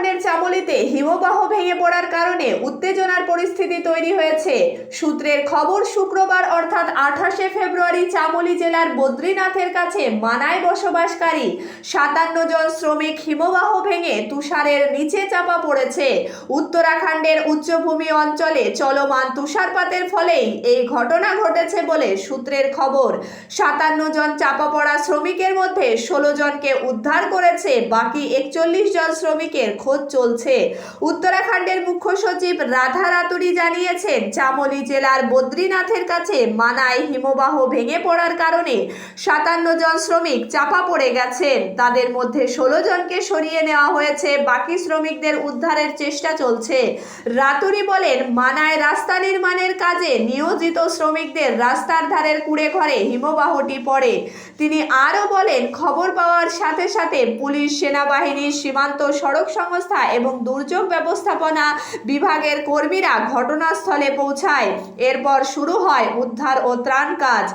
উত্তরাখণ্ডের চামলিতে হিমবাহ ভেঙে পড়ার কারণে উত্তেজনার পরিস্থিতি তৈরি হয়েছে। সূত্রের খবর, শুক্রবার অর্থাৎ আঠাশে ফেব্রুয়ারি চামলি জেলার বদ্রীনাথের কাছে মানায় বসবাসকারী সাতান্ন জন শ্রমিক হিমবাহ ভেঙে তুষারের নিচে চাপা পড়েছে। উত্তরাখণ্ডের উচ্চভূমি অঞ্চলে চলমান তুষারপাতের ফলেই এই ঘটনা ঘটেছে বলে সূত্রের খবর। সাতান্ন জন চাপা পড়া শ্রমিকের মধ্যে ষোলো জনকে উদ্ধার করেছে, বাকি একচল্লিশ জন শ্রমিকের খোঁজ চলছে। উত্তরাখণ্ডের মুখ্য সচিব রাধা রাতুরি জানিয়েছেন, চামলি জেলার বদ্রীনাথের কাছে মানায় হিমবাহ ভেঙে পড়ার কারণে সাতান্ন জন শ্রমিক চাপা পড়ে গেছেন। তাদের মধ্যে ষোলো জনকে সরিয়ে নেওয়া হয়েছে, বাকি শ্রমিকদের উদ্ধারের চেষ্টা চলছে। রাতুরি বলেন, মানায় রাস্তা নির্মাণের কাজে নিয়োজিত শ্রমিকদের রাস্তার ধারের কুড়ে ঘরে হিমবাহটি পড়ে। তিনি আরও বলেন, খবর পাওয়ার সাথে সাথে পুলিশ, সেনাবাহিনী, সীমান্ত সড়ক সংস্থা এবং দুর্যোগ ব্যবস্থাপনা বিভাগের কর্মীরা ঘটনাস্থলে পৌঁছায়। এরপর শুরু হয় উদ্ধার ও ত্রাণ কাজ।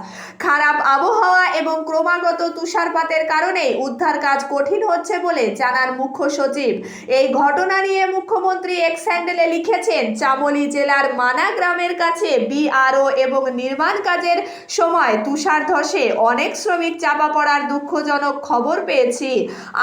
খারাপ আবহাওয়া এবং ক্রমাগত তুষারপাতের কারণে উদ্ধার কাজ কঠিন হচ্ছে বলে জানান মুখ্য সচিব। এই ঘটনা নিয়ে মুখ্যমন্ত্রী এক স্যান্ডেলে লিখেছেন, চামলি জেলার মানা গ্রামের কাছে বিআরও এবং নির্মাণ কাজের সময় তুষার ধসে অনেক শ্রমিক চাপা পড়ার দুঃখজনক খবর পেয়েছি।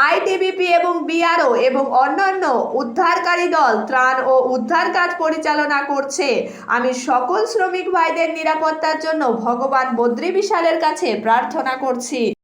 আইটিবিপি এবং বিআরও এবং অন্যান্য উদ্ধারকারী দল ত্রাণ ও উদ্ধার কাজ পরিচালনা করছে। আমি সকল শ্রমিক ভাইদের নিরাপত্তার জন্য ভগবান বদ্রী বিশালের কাছে প্রার্থনা করছি।